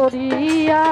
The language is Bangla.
করিয়া